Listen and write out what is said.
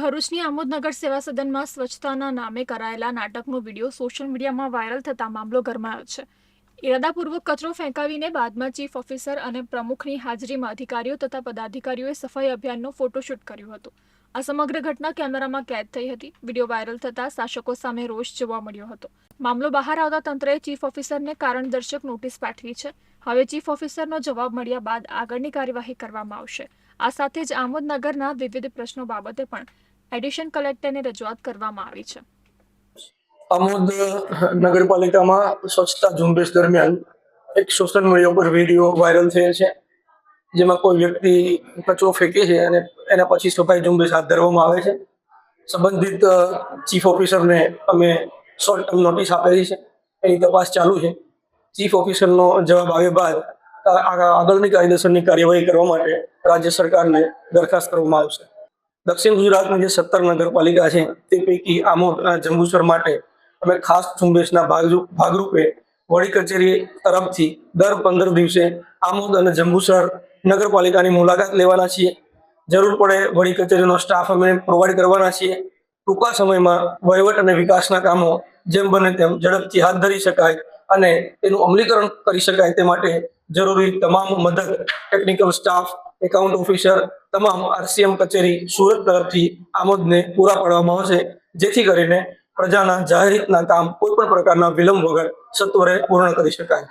ભરૂચની આમોદનગર સેવા સદનમાં સ્વચ્છતાના નામે કરાયેલા નાટકનો વીડિયો સોશિયલ મીડિયામાં વાયરલ થતા મામલો ગરમાયો છે. ઇરાદાપૂર્વક કચરો ફેંકાવીને બાદમાં ચીફ ઓફિસર અને પ્રમુખની હાજરીમાં અધિકારીઓ તથા પદાધિકારીઓએ સફાઈ અભિયાનનો ફોટોશૂટ કર્યું હતું. આ સમગ્ર ઘટના કેમેરામાં કેદ થઈ હતી. વીડિયો વાયરલ થતા શાસકો સામે રોષ જોવા મળ્યો હતો. મામલો બહાર આવતા તંત્રએ ચીફ ઓફિસરને કારણદર્શક નોટિસ પાઠવી છે. હવે ચીફ ઓફિસરનો જવાબ મળ્યા બાદ આગળની કાર્યવાહી કરવામાં આવશે. આ સાથે જ આમોદનગરના વિવિધ પ્રશ્નો બાબતે પણ એડિશન કલેક્ટરને રજૂઆત કરવામાં આવી છે. આમોદ નગરપાલિકામાં સ્વચ્છતા ઝુંબેશ દરમિયાન એક સોશિયલ મીડિયા ઉપર વીડિયો વાયરલ થયેલ છે. જેમાં કોઈ વ્યક્તિ કચરો ફેંકે છે અને એના પછી સફાઈ ઝુંબેશ હાથ ધરવામાં આવે છે. સંબંધિત ચીફ ઓફિસરને અમે શોર્ટ ટર્મ નોટિસ આપેલી છે. એની તપાસ ચાલુ છે. ચીફ ઓફિસરનો જવાબ આવ્યા બાદ આગળની કાયદેસરની કાર્યવાહી કરવા માટે રાજ્ય સરકારને દરખાસ્ત કરવામાં આવશે. દક્ષિણ ગુજરાતની જે સત્તર નગરપાલિકા છે, તે પૈકી આમોદ જંબુસર માટે અમે ખાસ ઝુંબેશના ભાગરૂ- ભાગરૂપે વડી કચેરી તરફથી દર પંદર દિવસે આમોદ અને જંબુસર નગરપાલિકાની મુલાકાત લેવાના છીએ. જરૂર પડે વડી કચેરીનો સ્ટાફ અમે પ્રોવાઈડ કરવાના છીએ. ટૂંકા સમયમાં વહીવટ અને વિકાસના કામો જેમ બને તેમ ઝડપથી હાથ ધરી શકાય અને તેનું અમલીકરણ કરી શકાય તે માટે જરૂરી તમામ મદદ ટેકનિકલ સ્ટાફ એકાઉન્ટ ઓફિસર તમામ આરસીએમ કચેરી સુરત તરફથી આમોદને પૂરા પાડવામાં આવશે. જેથી કરીને પ્રજાના જાહેર કામ કોઈ પણ પ્રકારના વિલંબ વગર સત્વરે પૂર્ણ કરી શકાય.